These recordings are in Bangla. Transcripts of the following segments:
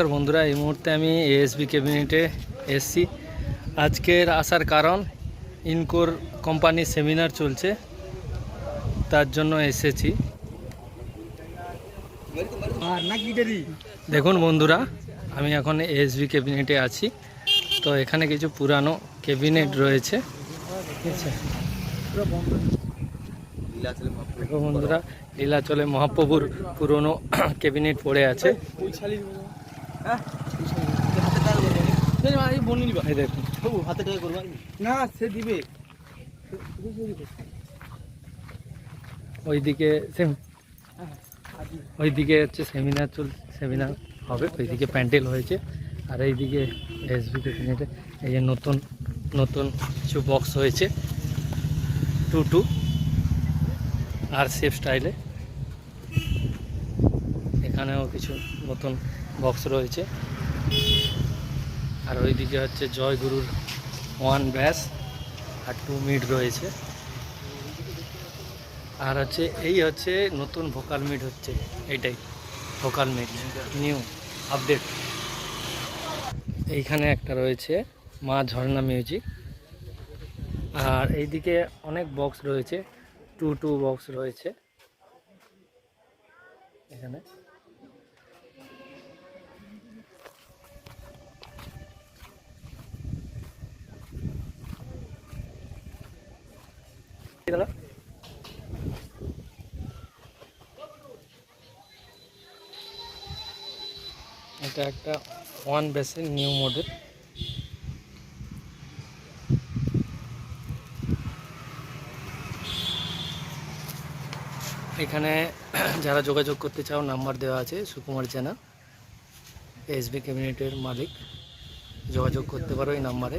নমস্কার বন্ধুরা এই মুহূর্তে আমি এএসবি ক্যাবিনেটে এসছি। আজকের আসার কারণ ইনকোর কোম্পানির সেমিনার চলছে তার জন্য এসেছি। দেখুন বন্ধুরা আমি এখন এএসবি ক্যাবিনেটে আছি। তো এখানে কিছু পুরানো ক্যাবিনেট রয়েছে। ঠিক আছে দেখো বন্ধুরা লীলাচলে মহাপ্রভুর পুরনো ক্যাবিনেট পড়ে আছে। হচ্ছে সেমিনার সেমিনার হবে, ওইদিকে প্যান্ডেল হয়েছে। আর এইদিকে ক্যাবিনেটে এই যে নতুন নতুন কিছু বক্স হয়েছে। টু টু আর সেফ স্টাইলে এখানেও কিছু নতুন বক্স রয়েছে। আর ওইদিকে হচ্ছে জয়গুরুর ওয়ান ব্যাস আর টু মিড রয়েছে। আর হচ্ছে এই হচ্ছে নতুন ভোকাল মিট হচ্ছে, এইটাই ভোকাল মিট নিউ আপডেট এইখানে একটা রয়েছে মা ঝর্ণা মিউজিক আর এইদিকে অনেক বক্স রয়েছে টু টু বক্স রয়েছে। এখানে। এটা একটা ওয়ান বেসের নিউ মডেল। এখানে যারা যোগাযোগ করতে চাও, নাম্বার দেওয়া আছে, সুকুমার জানা এসবি ক্যাবিনেটের মালিক। যোগাযোগ করতে পারো এই নাম্বারে।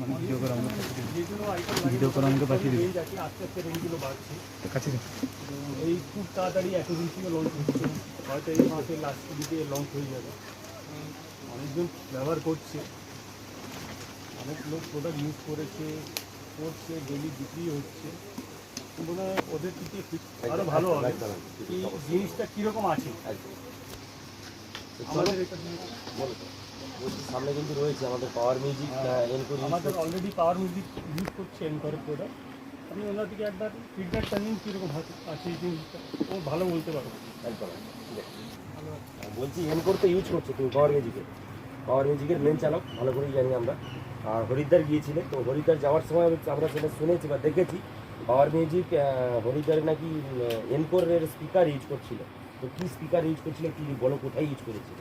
ভিডিও করে আমাকে পাঠিয়ে আস্তে আস্তে রেঞ্জগুলো বাড়ছে কাছে এই খুব তাড়াতাড়ি এতদিন থেকে লঞ্চ হচ্ছে। হয়তো এই মাসের লাস্ট দিকে লঞ্চ হয়ে যাবে। অনেকজন ব্যবহার করছে। অনেক লোক প্রোডাক্ট ইউজ করেছে করছে ডেলি বিক্রি হচ্ছে। মনে হয় ওদের দিকে আরও ভালো হবে। কি জিনিসটা কীরকম আছে? আমাদের এটা বলছি সামনে কিন্তু রয়েছে আমাদের পাওয়ার মিউজিক এনকোর আমাদের অলরেডি পাওয়ার মিউজিক ইউজ করছে এনকোর প্রোডাক্ট আপনি ওনার দিকে একবার ফিডব্যাকটা নিন কীরকম আছে ও ভালো বলতে পারো। বলছি এনকোর তো ইউজ করছ তুমি পাওয়ার মিউজিকে পাওয়ার মিউজিকের মেন চালক ভালো করেই জানি আমরা। আর হরিদ্বার গিয়েছিলে তো হরিদ্বার যাওয়ার সময় হচ্ছে আমরা সেটা শুনেছি বা দেখেছি। পাওয়ার মিউজিক হরিদ্বারে নাকি এনকোরের স্পিকার ইউজ করছিল। তো কী স্পিকার ইউজ করছিল কি বলো কোথায় ইউজ করেছিল?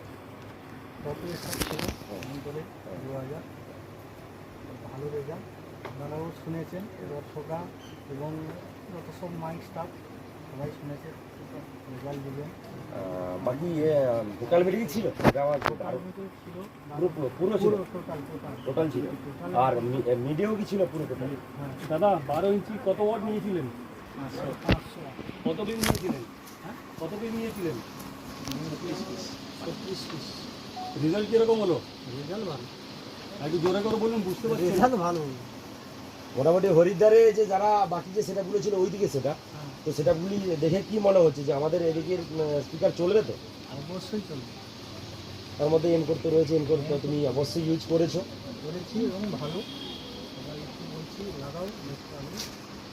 কর্পোরেশন ছিল অঞ্চলে দু হাজার। ভালো রেজাল্ট আপনারাও শুনেছেন দর্শকরা এবং যত সব মাইক স্টাফ সবাই শুনেছে রেজাল্ট আহ, বাকি ভোকাল মিউজিক ছিল? ছিল পুরো পুরো- পুরো ছিল? টোটাল ছিল? আর মিডিয়াও কি ছিল পুরো টোটাল দাদা বারো ইঞ্চি কত ওয়াট নিয়েছিলেন? পাঁচশো। কত পিস নিয়েছিলেন? হ্যাঁ? কত পিস নিয়েছিলেন? ছত্রিশ পিস রেজাল্ট কীরকম হলো? রেজাল্ট ভালো। একটু জোরে করে বলুন বুঝতে পারছি। রেজাল্ট ভালো। মোটামুটি হরিদ্বারে যে যারা বাকি যে সেটাগুলো ছিল ওইদিকে সেটা তো সেটাগুলি দেখে কি মনে হচ্ছে যে আমাদের এদিকের স্পিকার চলবে তো? অবশ্যই চলবে। তার মধ্যে এন করতে রয়েছে এন করতে তুমি অবশ্যই ইউজ করেছ। করেছি এবং ভালো। বলছি লাগাও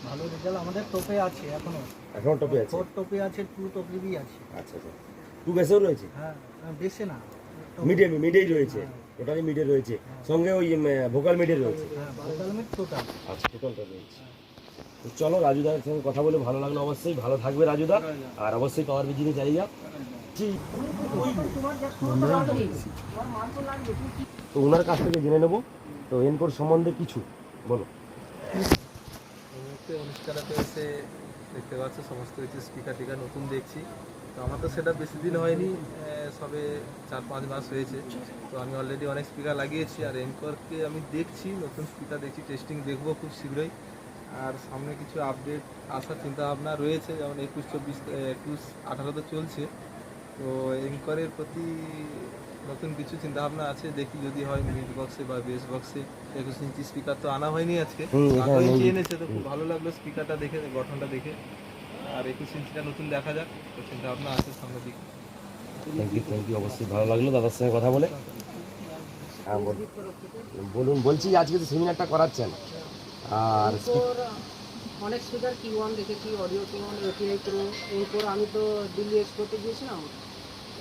ভালো রেজাল্ট আমাদের টপে আছে এখনও। এখন টপে আছে? ফোর টপে আছে টু টপেরই আছে। আচ্ছা আচ্ছা। টু বেসেও রয়েছে? হ্যাঁ বেশি না। মিডিয়াম মিডিয়াই রয়েছে। টোটালি মিডিয়া রয়েছে। সঙ্গে ওই ভোকাল মিডিয়া রয়েছে। হ্যাঁ আচ্ছা টোটালটা রয়েছে। তো চলো রাজুদার সঙ্গে কথা বলে ভালো লাগল অবশ্যই। ভালো থাকবে রাজুদা। আর অবশ্যই পাওয়ার বিজিনে চালিয়ে যাও তো ওনার কাছ থেকে জেনে নেব। তো এনকোর সম্বন্ধে কিছু। বলো। মুহূর্তে এসে দেখতে পাচ্ছ সমস্ত কিছু স্পিকার টিকার নতুন দেখছি। তো আমার তো সেটা বেশি দিন হয়নি সবে চার পাঁচ মাস হয়েছে। তো আমি অলরেডি অনেক স্পিকার লাগিয়েছি আর এনকরকে আমি দেখছি নতুন স্পিকার দেখছি টেস্টিং দেখব খুব শীঘ্রই। আর সামনে কিছু আপডেট আসার চিন্তাভাবনা রয়েছে যেমন একুশ চব্বিশ একুশ আঠারো তো চলছে। তো এনকরের প্রতি নতুন কিছু চিন্তাভাবনা আছে দেখি যদি হয় মিড বক্সে বা বেস বক্সে একুশ ইঞ্চি স্পিকার তো আনা হয়নি আজকে। আঠারো ইঞ্চি এনেছে তো খুব ভালো লাগল স্পিকারটা দেখে গঠনটা দেখে। আর একুশ ইঞ্চিটা নতুন দেখা যাক। তো চিন্তা ভাবনা আছে সামনের দিকে। থ্যাংক ইউ থ্যাংক ইউ অবশ্যই ভালো লাগল দাদার সঙ্গে কথা বলে। হ্যাঁ বলুন বলছি আজকে তো সেমিনারটা করাচ্ছেন আর অনেক স্পিকার কি ওয়ান দেখেছি অডিও টোন এপিআই প্রো এরপর আমি তো দিল্লি এক্সপোর্টে গিয়েছিলাম।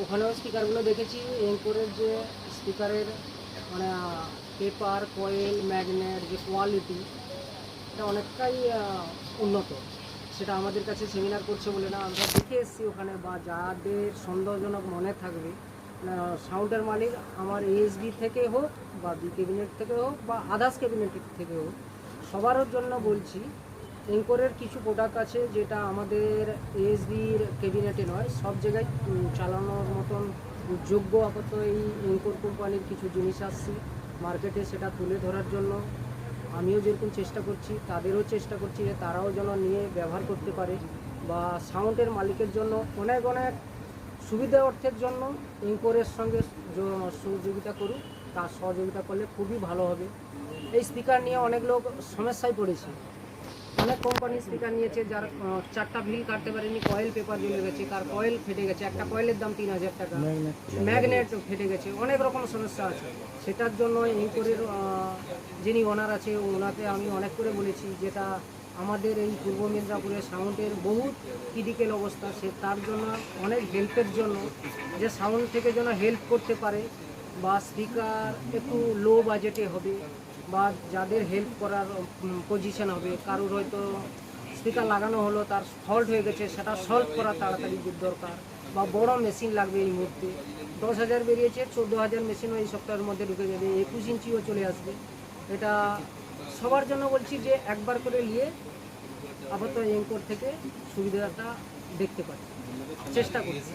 ওখানেও স্পিকারগুলো দেখেছি এরপরের যে স্পিকারের মানে পেপার কয়েল ম্যাগনেট যে কোয়ালিটি এটা অনেকটাই উন্নত। সেটা আমাদের কাছে সেমিনার করছে বলে না, আমরা দেখে এসেছি ওখানে বা যাদের সন্দেহজনক মনে থাকবে সাউন্ডের মালিক আমার এএসবি থেকে হোক বা বি ক্যাবিনেট থেকে হোক বা আদার্স ক্যাবিনেট থেকে হোক সবার জন্য বলছি এঙ্কোরের কিছু প্রোডাক্ট আছে যেটা আমাদের এএসবির ক্যাবিনেটে নয়, সব জায়গায় চালানোর মতন যোগ্য আপাতত এই এঙ্কোর কোম্পানির কিছু জিনিস আসছে মার্কেটে সেটা তুলে ধরার জন্য। আমিও যেরকম চেষ্টা করছি, তাদেরও চেষ্টা করছি যে তারাও যেন নিয়ে ব্যবহার করতে পারে বা সাউন্ডের মালিকের জন্য অনেক অনেক সুবিধা অর্থের জন্য ইনকোরের সঙ্গে সহযোগিতা করুক, তার সহযোগিতা করলে খুবই ভালো হবে। এই স্পিকার নিয়ে অনেক লোক সমস্যায় পড়েছে। অনেক কোম্পানি স্পিকার নিয়েছে যার চারটা ভিল কাটতে পারেনি কয়েল পেপার জ্বলে গেছে তার কয়েল ফেটে গেছে একটা কয়েলের দাম তিন হাজার টাকা। ম্যাগনেট ফেটে গেছে অনেক রকম সমস্যা আছে। সেটার জন্য ইনকোরের যিনি ওনার আছে ওনাকে আমি অনেক করে বলেছি যেটা আমাদের এই পূর্ব মেদিনীপুরের সাউন্ডের বহুত ক্রিটিক্যাল অবস্থা সে তার জন্য অনেক হেল্পের জন্য যে সাউন্ড থেকে যেন হেল্প করতে পারে বা স্পিকার একটু লো বাজেটে হবে বা যাদের হেল্প করার পজিশন হবে, কারোর হয়তো স্পিকার লাগানো হলো, তার ফল্ট হয়ে গেছে, সেটা সলভ করা তাড়াতাড়ি দরকার। বা বড় মেশিন লাগবে এই মুহূর্তে। দশ হাজার বেরিয়েছে, চোদ্দ হাজার মেশিনও এই সপ্তাহের মধ্যে ঢুকে যাবে, একুশ ইঞ্চিও চলে আসবে। এটা সবার জন্য বলছি যে একবার করে নিয়ে আপাতত এঙ্কোর থেকে সুবিধাটা দেখতে পারি চেষ্টা করছি।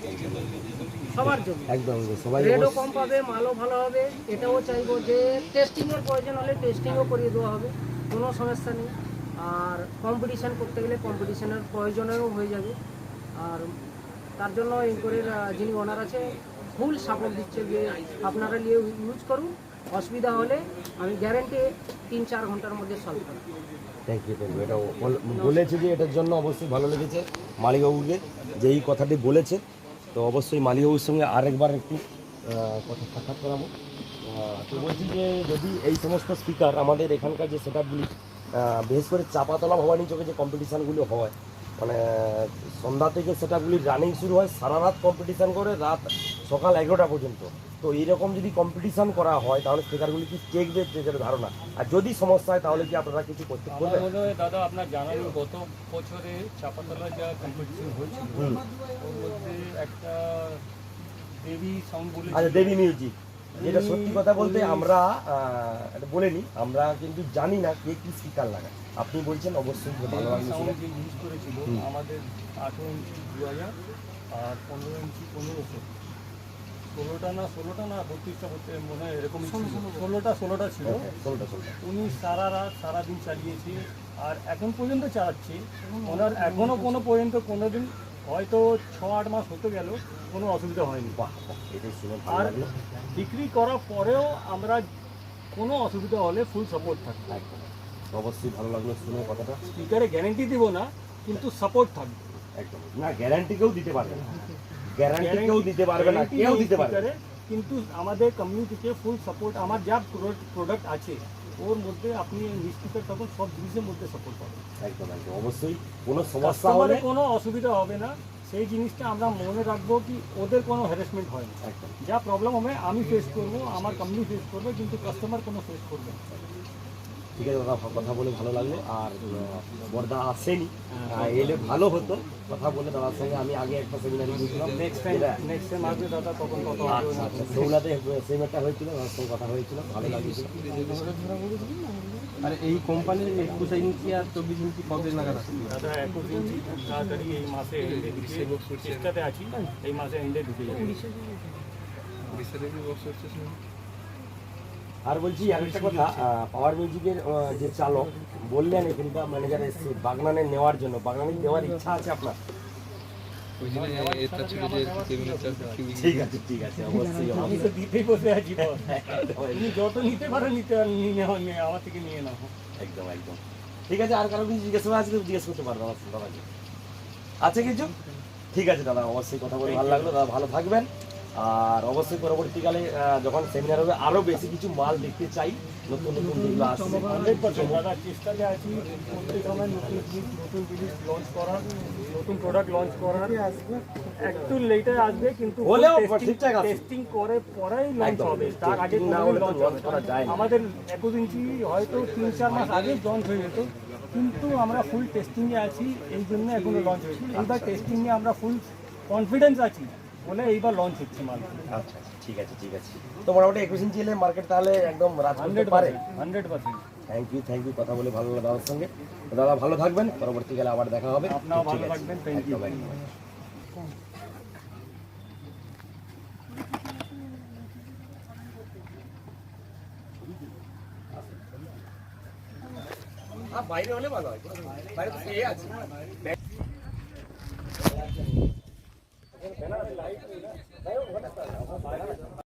সবার জন্য। একদম সবাই রেটও কম পাবে মালও ভালো হবে। এটাও চাইব যে টেস্টিংয়ের প্রয়োজন হলে টেস্টিংও করিয়ে দেওয়া হবে। কোনো সমস্যা নেই। আর কম্পিটিশান করতে গেলে কম্পিটিশানের প্রয়োজনেও হয়ে যাবে। আর তার জন্য এনকোরের যিনি ওনার আছে ফুল সাপোর্ট দিচ্ছে যে আপনারা নিয়ে ইউজ করুন। অসুবিধা হলে আমি গ্যারেন্টি তিন চার ঘণ্টার মধ্যে সলভ করব। থ্যাংক ইউ থ্যাংক ইউ এটা বল- বলেছে যে এটার জন্য অবশ্যই ভালো লেগেছে মালিকবাবুকে যে এই কথাটি বলেছে। তো অবশ্যই মালিকবাবুর সঙ্গে আরেকবার একটু কথা সাক্ষাৎ করাবো। তো বলছি যে যদি এই সমস্ত স্পিকার আমাদের এখানকার যে সেট আপগুলি বিশেষ করে চাপাতলা ভবানী চোখে যে কম্পিটিশানগুলো হয় মানে সন্ধ্যা থেকে সেট রানিং শুরু হয়, সারা রাত কম্পিটিশান করে রাত সকাল এগারোটা পর্যন্ত। তো এইরকম যদি কম্পিটিশান করা হয় তাহলে স্পিকারগুলি কি টেকবে যেটা ধারণা? আর যদি সমস্যা হয় তাহলে কি আপনারা কিছু করতে মনে হয় দাদা আপনার জানানো গত বছরে চাপাতলায় যা কম্পিটিশন হয়েছিল। ওর মধ্যে একটা দেবী সাউন্ড বলে আচ্ছা দেবী মিউজিক যেটা সত্যি কথা বলতে আমরা এটা বলে নিই আমরা কিন্তু জানি না কে কি স্পিকার লাগায়। আপনি বলছেন অবশ্যই ভালো ইউজ করেছিল আমাদের আঠেরো ইঞ্চি দু হাজার আর পনেরো ইঞ্চি পনেরোশো। ষোলোটা না ষোলোটা না বত্রিশটা করতে মনে হয় এরকম ষোলোটা ষোলোটা ছিল। ষোলোটা ষোলোটা। উনি সারা রাত সারাদিন চালিয়েছে আর এখন পর্যন্ত চালাচ্ছে। ওনার এখনও কোনো পর্যন্ত কোনো দিন হয়তো ছ আট মাস হতে গেল কোনো অসুবিধা হয়নি। আর বিক্রি করার পরেও আমরা কোনো অসুবিধা হলে ফুল সাপোর্ট থাকবে। অবশ্যই ভালো লাগল শুনে কথাটা। স্পিকারে গ্যারেন্টি দিব না কিন্তু সাপোর্ট থাকবে। একদম। না গ্যারান্টি কেউ দিতে পারবে না। গ্যারান্টি কেউ দিতে পারবে না কেউ দিতে পারবে কিন্তু আমাদের কমিউনি থেকে ফুল সাপোর্ট আমার যা প্রোডাক্ট আছে ওর মধ্যে আপনি নিশ্চিত তখন সব জিনিসের মধ্যে সাপোর্ট পাবেন। একদম একদম। অবশ্যই কোনো সমস্যা হলে কোনো অসুবিধা হবে না। সেই জিনিসটা আমরা মনে রাখব কি ওদের কোনো হ্যারাসমেন্ট হয় না। যা প্রবলেম হবে আমি ফেস করব আমার কোম্পানি ফেস করবে কিন্তু কাস্টমার কোনো ফেস করবে না। ঠিক আছে দাদা কথা বলে ভালো লাগল। আর বর্দা আসেনি। আহ, এলে ভালো হতো। কথা বলে দাদার সঙ্গে আমি আগে একটা সেমিনারে গিয়েছিলাম। নেক্সট নেক্সট টাইম দাদা তখন কত হবে। আচ্ছা আচ্ছা। সৌলাতে সেমিনারটা হয়েছিল দাদার সঙ্গে কথা হয়েছিল ভালো লাগছিল। আর এই কোম্পানির একুশ ইঞ্চি আর চব্বিশ ইঞ্চি কবে নাগাদ আসবে দাদা একুশ ইঞ্চি তাড়াতাড়ি এই মাসে চেষ্টাতে আছি। এই মাসে এন্ডে ঢুকে যাবে বিশালেরই বক্স হচ্ছে শুনুন। আর বলছি আরেকটা কথা পাওয়ার মিউজিকের যে চালক বললেন এখানকার ম্যানেজার এসছে বাগনানে নেওয়ার জন্য। বাগনানে নেওয়ার ইচ্ছা আছে আপনার? ঠিক আছে ঠিক আছে অবশ্যই আমি তো দিতেই বসে আছি যত নিতে পারো নিতে নিয়ে আমার থেকে নিয়ে নাও। একদম একদম। ঠিক আছে আর কারও কিছু জিজ্ঞেস করা আছে জিজ্ঞেস করতে পারব আমার দাদাকে আছে কিছু? ঠিক আছে দাদা অবশ্যই কথা বলে ভালো লাগল। দাদা ভালো থাকবেন। আর অবশ্যই পরবর্তীকালে যখন সেমিনার হবে আরও বেশি কিছু মাল দেখতে চাই। নতুন নতুন যেগুলো আসছে। Hundred percent. দাদা চেষ্টাতে আছি প্রত্যেক সময় নতুন নতুন জিনিস লঞ্চ করার নতুন প্রোডাক্ট লঞ্চ করার। একটু লেটে আসবে কিন্তু হলেও ঠিকঠাক টেস্টিং করে পরেই লঞ্চ হবে। তার আগে না হলে করা যায় আমাদের একুশ ইঞ্চি হয়তো তিন চার মাস আগে লঞ্চ হয়ে যেত। কিন্তু আমরা ফুল টেস্টিংয়ে আছি এই জন্য এখনও লঞ্চ হয়েছে এইবার টেস্টিংয়ে আমরা ফুল কনফিডেন্স আছি। বলে এইবার লঞ্চ হচ্ছে মাল। আচ্ছা আচ্ছা, ঠিক আছে ঠিক আছে। তো মোটামুটি একুশ ইঞ্চি এলে মার্কেট তাহলে একদম রাজ করতে হান্ড্রেড পারে। Percent hundred percent. Thank you thank you কথা বলে ভালো লাগল দাদার সঙ্গে। তো দাদা ভালো থাকবেন পরবর্তীকালে আবার দেখা হবে। আপনারাও ভালো ঠিক আছে। থাকবেন থ্যাংক ইউ একদম, একদম। বাইরে হলে ভালো হয়। বাইরে তো শুয়ে আছে।